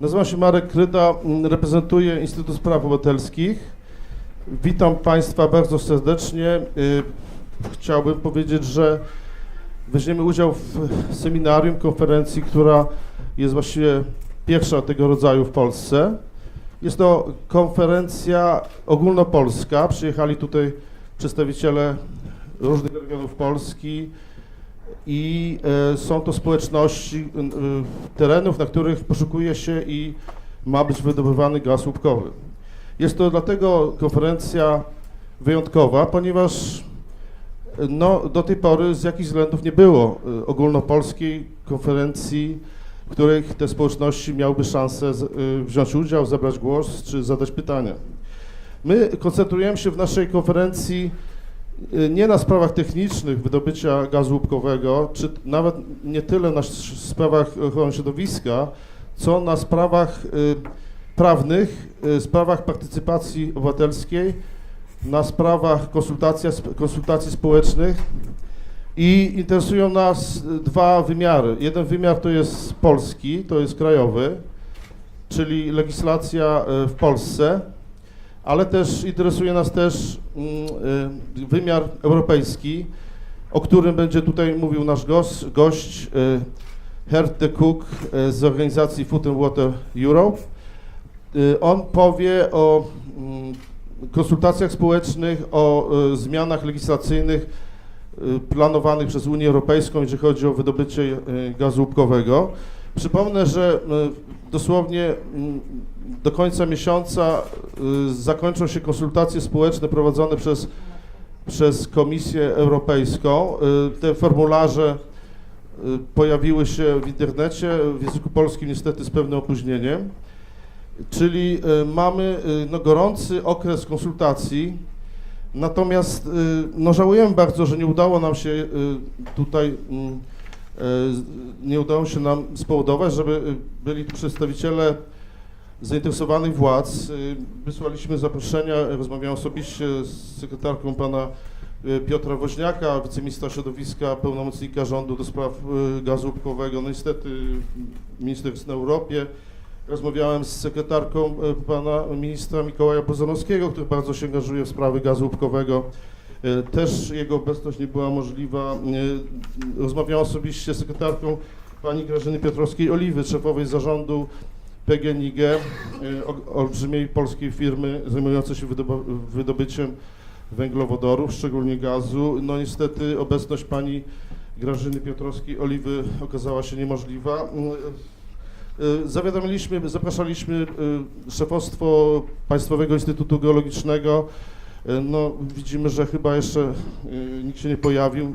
Nazywam się Marek Kryda, mm, reprezentuję Instytut Spraw Obywatelskich. Witam Państwa bardzo serdecznie. Y, Chciałbym powiedzieć, że weźmiemy udział w seminarium, konferencji, która jest właściwie pierwsza tego rodzaju w Polsce. Jest to konferencja ogólnopolska. Przyjechali tutaj przedstawiciele różnych regionów Polski i e, są to społeczności e, terenów, na których poszukuje się i ma być wydobywany gaz łupkowy. Jest to dlatego konferencja wyjątkowa, ponieważ no, do tej pory z jakichś względów nie było e, ogólnopolskiej konferencji, w których te społeczności miałyby szansę wziąć udział, zabrać głos czy zadać pytania. My koncentrujemy się w naszej konferencji nie na sprawach technicznych wydobycia gazu łupkowego, czy nawet nie tyle na sprawach ochrony środowiska, co na sprawach y, prawnych, y, sprawach partycypacji obywatelskiej, na sprawach konsultacji, konsultacji społecznych i interesują nas y, dwa wymiary. Jeden wymiar to jest polski, to jest krajowy, czyli legislacja y, w Polsce, ale też interesuje nas też mm, y, wymiar europejski, o którym będzie tutaj mówił nasz gość, gość y, Hert de Cook y, z organizacji Food and Water Europe. On powie o mm, konsultacjach społecznych, o zmianach legislacyjnych planowanych przez Unię Europejską, jeżeli chodzi o wydobycie gazu łupkowego. Przypomnę, że dosłownie mm, do końca miesiąca y, zakończą się konsultacje społeczne prowadzone przez, przez Komisję Europejską. Y, Te formularze y, pojawiły się w internecie, w języku polskim niestety z pewnym opóźnieniem. Czyli mamy no, gorący okres konsultacji, natomiast no, żałujemy bardzo, że nie udało nam się tutaj mm, nie udało się nam spowodować, żeby byli tu przedstawiciele zainteresowanych władz. Y, Wysłaliśmy zaproszenia, rozmawiałem osobiście z sekretarką pana y, Piotra Woźniaka, wiceministra środowiska, pełnomocnika rządu do spraw y, gazu łupkowego. No niestety minister jest na Europie. Rozmawiałem z sekretarką pana ministra Mikołaja Bozanowskiego, który bardzo się angażuje w sprawy gazu łupkowego. Też jego obecność nie była możliwa. Rozmawiałem osobiście z sekretarką pani Grażyny Piotrowskiej-Oliwy, szefowej zarządu PGNiG, y, olbrzymiej polskiej firmy zajmującej się wydobyciem węglowodorów, szczególnie gazu. No niestety obecność pani Grażyny Piotrowskiej-Oliwy okazała się niemożliwa. Y, y, Zawiadomiliśmy, zapraszaliśmy szefostwo Państwowego Instytutu Geologicznego. No, widzimy, że chyba jeszcze nikt się nie pojawił.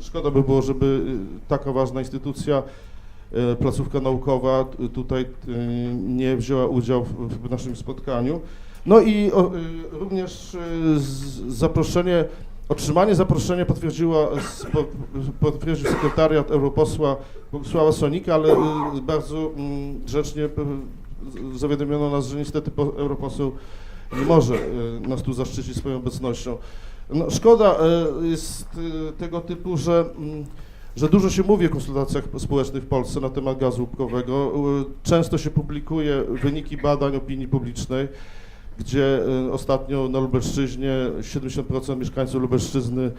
Szkoda by było, żeby taka ważna instytucja placówka naukowa t- tutaj e, nie wzięła udziału w, naszym spotkaniu. No i e, również e, zaproszenie, otrzymanie zaproszenia potwierdziła, potwierdził sekretariat europosła Sława Sonika, ale e, bardzo mm, grzecznie zawiadomiono nas, że niestety po- europoseł nie może e, nas tu zaszczycić swoją obecnością. No, szkoda e, jest e, tego typu, że mm, że dużo się mówi o konsultacjach społecznych w Polsce na temat gazu łupkowego. Y, Często się publikuje wyniki badań opinii publicznej, gdzie y, ostatnio na Lubelszczyźnie 70% mieszkańców Lubelszczyzny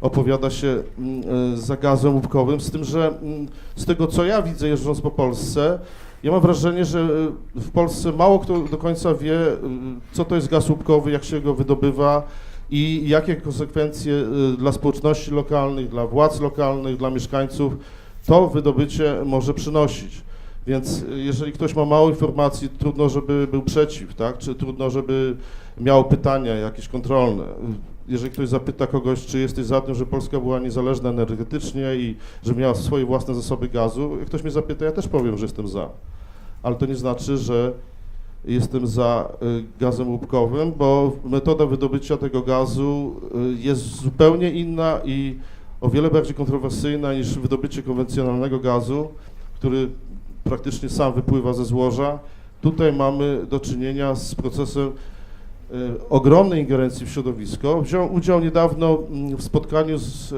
opowiada się mm, y, za gazem łupkowym, z tym, że mm, z tego co ja widzę jeżdżąc po Polsce, ja mam wrażenie, że w Polsce mało kto do końca wie, co to jest gaz łupkowy, jak się go wydobywa, i jakie konsekwencje y, dla społeczności lokalnych, dla władz lokalnych, dla mieszkańców to wydobycie może przynosić. Więc y, jeżeli ktoś ma mało informacji, trudno, żeby był przeciw, tak? Czy trudno, żeby miał pytania jakieś kontrolne. Jeżeli ktoś zapyta kogoś, czy jesteś za tym, że Polska była niezależna energetycznie i że miała swoje własne zasoby gazu, jak ktoś mnie zapyta, ja też powiem, że jestem za. Ale to nie znaczy, że jestem za y, gazem łupkowym, bo metoda wydobycia tego gazu y, jest zupełnie inna i o wiele bardziej kontrowersyjna niż wydobycie konwencjonalnego gazu, który praktycznie sam wypływa ze złoża. Tutaj mamy do czynienia z procesem y, ogromnej ingerencji w środowisko. Wziął udział niedawno mm, w spotkaniu z,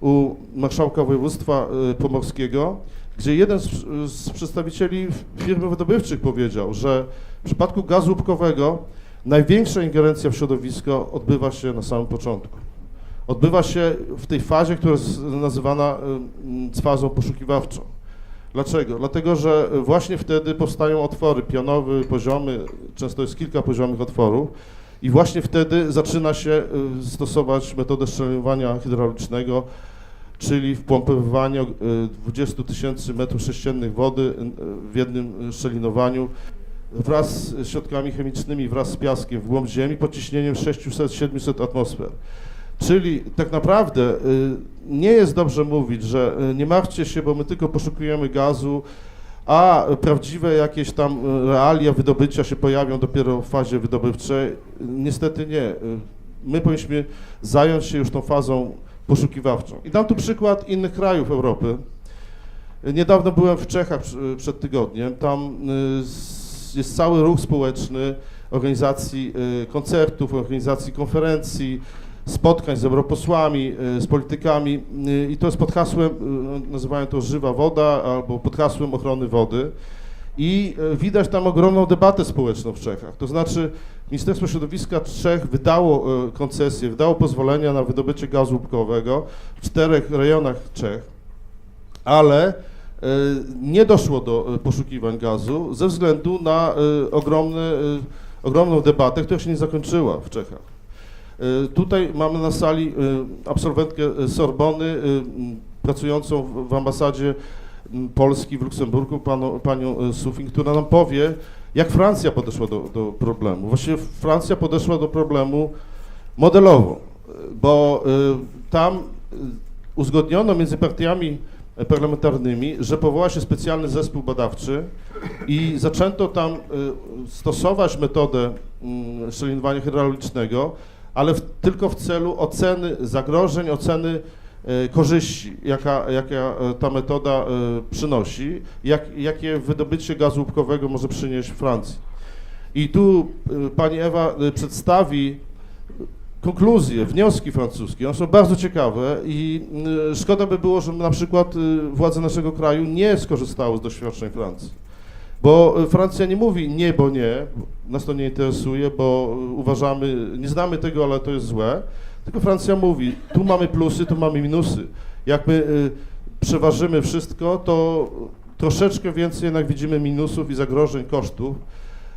u marszałka województwa pomorskiego, gdzie jeden z, z przedstawicieli firmy wydobywczych powiedział, że przypadku gazu łupkowego największa ingerencja w środowisko odbywa się na samym początku. Odbywa się w tej fazie, która jest nazywana y, fazą poszukiwawczą. Dlaczego? Dlatego, że właśnie wtedy powstają otwory pionowy, poziomy, często jest kilka poziomych otworów i właśnie wtedy zaczyna się y, stosować metodę szczelinowania hydraulicznego, czyli wpompowywanie y, 20 tysięcy metrów sześciennych wody y, w jednym szczelinowaniu wraz z środkami chemicznymi, wraz z piaskiem w głąb ziemi pod ciśnieniem 600-700 atmosfer. Czyli tak naprawdę y, nie jest dobrze mówić, że y, nie martwcie się, bo my tylko poszukujemy gazu, a prawdziwe jakieś tam y, realia wydobycia się pojawią dopiero w fazie wydobywczej. Niestety nie. My powinniśmy zająć się już tą fazą poszukiwawczą. I dam tu przykład innych krajów Europy. Niedawno byłem w Czechach przed tygodniem. Tam s- jest cały ruch społeczny organizacji y, koncertów, organizacji konferencji, spotkań z europosłami, y, z politykami y, i to jest pod hasłem, y, nazywają to żywa woda albo pod hasłem ochrony wody. I widać tam ogromną debatę społeczną w Czechach. To znaczy Ministerstwo Środowiska Czech wydało koncesję, wydało pozwolenia na wydobycie gazu łupkowego w czterech rejonach Czech, ale nie doszło do y, poszukiwań gazu ze względu na y, ogromny, ogromną debatę, która się nie zakończyła w Czechach. Tutaj mamy na sali absolwentkę Sorbony, pracującą w- ambasadzie Polski w Luksemburgu, panu, panią Sufin, która nam powie, jak Francja podeszła do, do problemu. Właściwie Francja podeszła do problemu modelowo, bo tam uzgodniono między partiami e, parlamentarnymi, że powoła się specjalny zespół badawczy i zaczęto tam y, stosować metodę mm, szczelinowania hydraulicznego, ale w, tylko w celu oceny zagrożeń, oceny e, korzyści, jaka, jaka e, ta metoda e, przynosi, jak, jakie wydobycie gazu łupkowego może przynieść Francji. I tu e, pani Ewa przedstawi konkluzje, wnioski francuskie. One są bardzo ciekawe i y, szkoda by było, żeby na przykład y, władze naszego kraju nie skorzystały z doświadczeń Francji. Bo y, Francja nie mówi nie, bo nie, nas to nie interesuje, bo uważamy, nie znamy tego, ale to jest złe. Tylko Francja mówi, tu mamy plusy, tu mamy minusy. Jak my przeważymy wszystko, to troszeczkę więcej jednak widzimy minusów i zagrożeń, kosztów.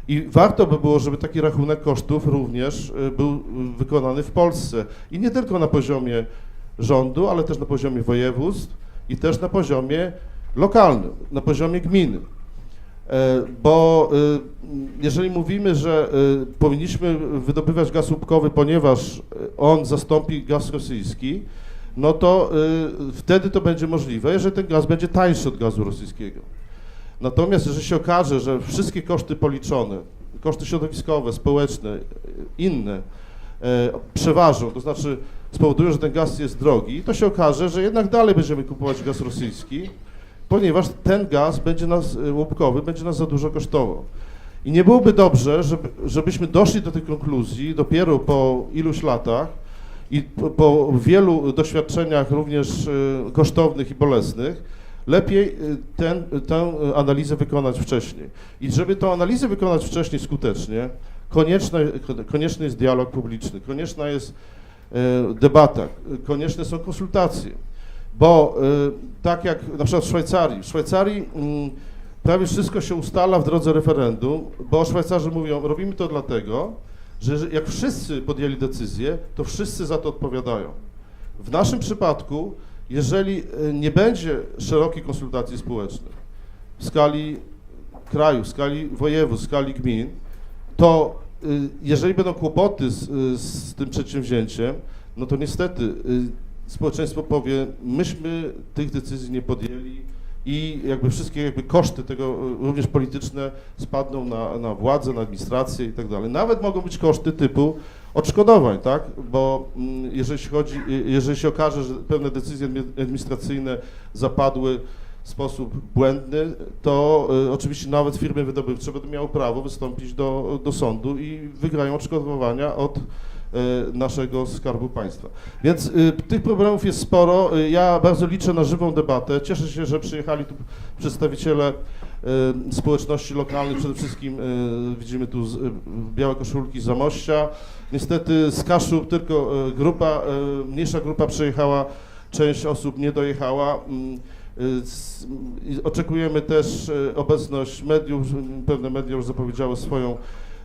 I warto by było, żeby taki rachunek kosztów również y, był y, wykonany w Polsce. I nie tylko na poziomie rządu, ale też na poziomie województw i też na poziomie lokalnym, na poziomie gminy. E, Bo y, jeżeli mówimy, że powinniśmy wydobywać gaz łupkowy, ponieważ on zastąpi gaz rosyjski, no to wtedy to będzie możliwe, jeżeli ten gaz będzie tańszy od gazu rosyjskiego. Natomiast jeżeli się okaże, że wszystkie koszty policzone, koszty środowiskowe, społeczne, inne, e, przeważą, to znaczy spowodują, że ten gaz jest drogi, to się okaże, że jednak dalej będziemy kupować gaz rosyjski, ponieważ ten gaz będzie nas, y, łupkowy, będzie nas za dużo kosztował. I nie byłoby dobrze, żeby, żebyśmy doszli do tej konkluzji dopiero po iluś latach i po, wielu doświadczeniach również y, kosztownych i bolesnych, lepiej y, ten, tę analizę wykonać wcześniej. I żeby tę analizę wykonać wcześniej skutecznie, konieczne, konieczny jest dialog publiczny, konieczna jest debata, konieczne są konsultacje. Bo y, tak jak na przykład w Szwajcarii, w Szwajcarii mm, prawie wszystko się ustala w drodze referendum, bo Szwajcarzy mówią, robimy to dlatego, że jak wszyscy podjęli decyzję, to wszyscy za to odpowiadają. W naszym przypadku, jeżeli y, nie będzie szerokiej konsultacji społecznej w skali kraju, w skali województw, w skali gmin, to y, jeżeli będą kłopoty z, y, z tym przedsięwzięciem, no to niestety społeczeństwo powie, myśmy tych decyzji nie podjęli i jakby wszystkie jakby koszty tego, y, również polityczne, spadną na, na władzę, na administrację i tak dalej. Nawet mogą być koszty typu odszkodowań, tak? Bo mm, jeżeli się chodzi, y, jeżeli się okaże, że pewne decyzje admi- administracyjne zapadły w sposób błędny, to y, oczywiście nawet firmy wydobywcze będą miały prawo wystąpić do, do sądu i wygrają odszkodowania od e, naszego Skarbu Państwa. Więc y, tych problemów jest sporo. Y, Ja bardzo liczę na żywą debatę. Cieszę się, że przyjechali tu przedstawiciele y, społeczności lokalnych, przede wszystkim widzimy tu białe koszulki z Zamościa. Niestety z Kaszub tylko grupa, mniejsza grupa przyjechała, część osób nie dojechała. Mm, Oczekujemy też obecność mediów, pewne media już zapowiedziały swoją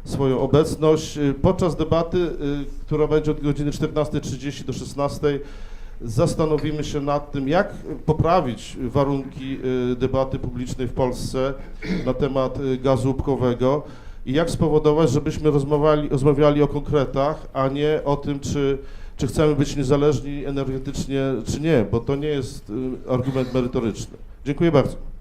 swoją obecność. Y, Podczas debaty, y, która będzie od godziny 14.30 do 16.00, zastanowimy się nad tym, jak poprawić warunki y, debaty publicznej w Polsce na temat gazu łupkowego i jak spowodować, żebyśmy rozmawiali, rozmawiali o konkretach, a nie o tym, czy, czy chcemy być niezależni energetycznie, czy nie, bo to nie jest argument merytoryczny. Dziękuję bardzo.